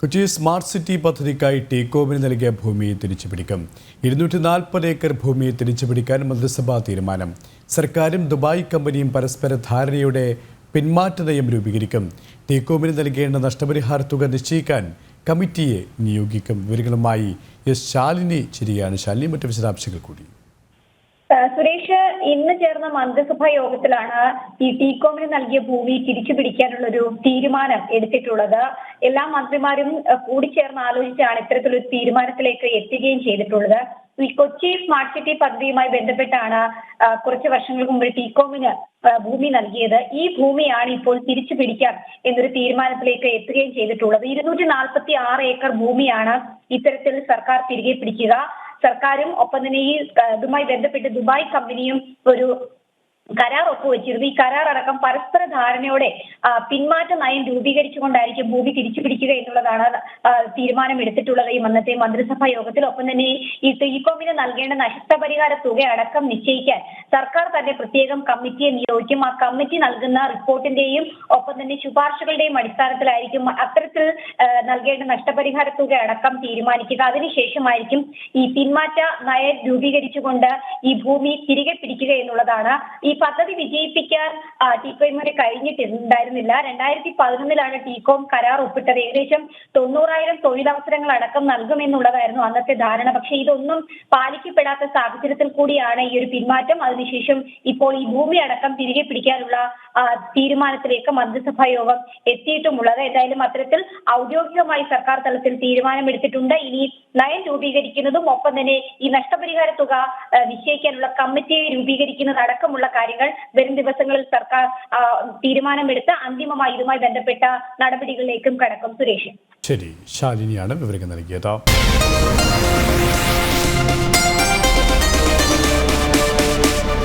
Kochi smart city പദ്ധതിക്കായി ടേക്കോവിന് നൽകിയ ഭൂമി തിരിച്ചുപിടിക്കും. ഇരുന്നൂറ്റി നാൽപ്പത് ഏക്കർ ഭൂമി തിരിച്ചുപിടിക്കാൻ മന്ത്രിസഭാ തീരുമാനം. സർക്കാരും ദുബായ് കമ്പനിയും പരസ്പര ധാരണയുടെ പിന്മാറ്റ നയം രൂപീകരിക്കും. ടേക്കോവിന് നൽകേണ്ട നഷ്ടപരിഹാര തുക നിശ്ചയിക്കാൻ കമ്മിറ്റിയെ നിയോഗിക്കും. വിവരങ്ങളുമായി എസ് ശാലിനി ചിരിയാണ്. ശാലിനി മറ്റു വിശദാംശങ്ങൾ കൂടി. സുരേഷ് ഇന്ന് ചേർന്ന മന്ത്രിസഭാ യോഗത്തിലാണ് ഈ ടീകോമിന് നൽകിയ ഭൂമി തിരിച്ചു പിടിക്കാനുള്ള ഒരു തീരുമാനം എടുത്തിട്ടുള്ളത്. എല്ലാ മന്ത്രിമാരും കൂടിച്ചേർന്ന് ആലോചിച്ചാണ് ഇത്തരത്തിലൊരു തീരുമാനത്തിലേക്ക് എത്തുകയും ചെയ്തിട്ടുള്ളത്. ഈ കൊച്ചി സ്മാർട്ട് സിറ്റി പദ്ധതിയുമായി ബന്ധപ്പെട്ടാണ് കുറച്ച് വർഷങ്ങൾക്ക് മുമ്പ് ടീകോമിന് ഭൂമി നൽകിയത്. ഈ ഭൂമിയാണ് ഇപ്പോൾ തിരിച്ചു പിടിക്കാം എന്നൊരു തീരുമാനത്തിലേക്ക് എത്തുകയും ചെയ്തിട്ടുള്ളത്. ഇരുന്നൂറ്റി നാൽപ്പത്തി ആറ് ഏക്കർ ഭൂമിയാണ് ഇത്തരത്തിൽ സർക്കാർ തിരികെ പിടിക്കുക. സർക്കാരും ഒപ്പം തന്നെ ഈ ഇതുമായി ബന്ധപ്പെട്ട് ദുബായ് കമ്പനിയും ഒരു കരാർ ഒപ്പുവെച്ചിരുന്നു ഈ കരാർ അടക്കം പരസ്പര ധാരണയോടെ പിന്മാറ്റ നയം രൂപീകരിച്ചുകൊണ്ടായിരിക്കും ഭൂമി തിരിച്ചു പിടിക്കുക എന്നുള്ളതാണ് തീരുമാനമെടുത്തിട്ടുള്ളത് ഈ അന്നത്തെ മന്ത്രിസഭാ യോഗത്തിൽ. ഒപ്പം തന്നെ ഈ ടെലികോമിന് നൽകേണ്ട നഷ്ടപരിഹാര തുക അടക്കം നിശ്ചയിക്കാൻ സർക്കാർ തന്നെ പ്രത്യേകം കമ്മിറ്റിയെ നിയോഗിക്കും. ആ കമ്മിറ്റി നൽകുന്ന റിപ്പോർട്ടിന്റെയും ഒപ്പം തന്നെ ശുപാർശകളുടെയും അടിസ്ഥാനത്തിലായിരിക്കും അത്തരത്തിൽ നൽകേണ്ട നഷ്ടപരിഹാര തുക അടക്കം തീരുമാനിക്കുക. അതിനുശേഷമായിരിക്കും ഈ പിന്മാറ്റ നയം രൂപീകരിച്ചുകൊണ്ട് ഈ ഭൂമി തിരികെ പിടിക്കുക എന്നുള്ളതാണ് ഈ പദ്ധതി വിജയിപ്പിക്കാൻ ടി വരെ കഴിഞ്ഞിട്ടുണ്ടായിരുന്നില്ല. രണ്ടായിരത്തി പതിനൊന്നിലാണ് ടികോം കരാർ ഒപ്പിട്ടത്. ഏകദേശം തൊണ്ണൂറായിരം തൊഴിലവസരങ്ങൾ അടക്കം നൽകുമെന്നുള്ളതായിരുന്നു അന്നത്തെ ധാരണ. പക്ഷെ ഇതൊന്നും പാലിക്കപ്പെടാത്ത സാഹചര്യത്തിൽ കൂടിയാണ് ഈ ഒരു പിന്മാറ്റം. അതിനുശേഷം ഇപ്പോൾ ഈ ഭൂമി അടക്കം തിരികെ പിടിക്കാനുള്ള തീരുമാനത്തിലേക്ക് മന്ത്രിസഭാ യോഗം എത്തിയിട്ടുമുള്ളത്. എന്തായാലും അത്തരത്തിൽ ഔദ്യോഗികമായി സർക്കാർ തലത്തിൽ തീരുമാനമെടുത്തിട്ടുണ്ട്. ഇനി നയം രൂപീകരിക്കുന്നതും ഒപ്പം തന്നെ ഈ നഷ്ടപരിഹാര തുക നിശ്ചയിക്കാനുള്ള കമ്മിറ്റിയെ രൂപീകരിക്കുന്നത് അടക്കമുള്ള കാര്യങ്ങൾ വരും ദിവസങ്ങളിൽ സർക്കാർ തീരുമാനമെടുത്ത് അന്തിമമായി ഇതുമായി ബന്ധപ്പെട്ട നടപടികളിലേക്കും കടക്കും. സുരേഷ്. ശരി ശാലിനിയാണ് വിവരങ്ങൾ നൽകിയത്.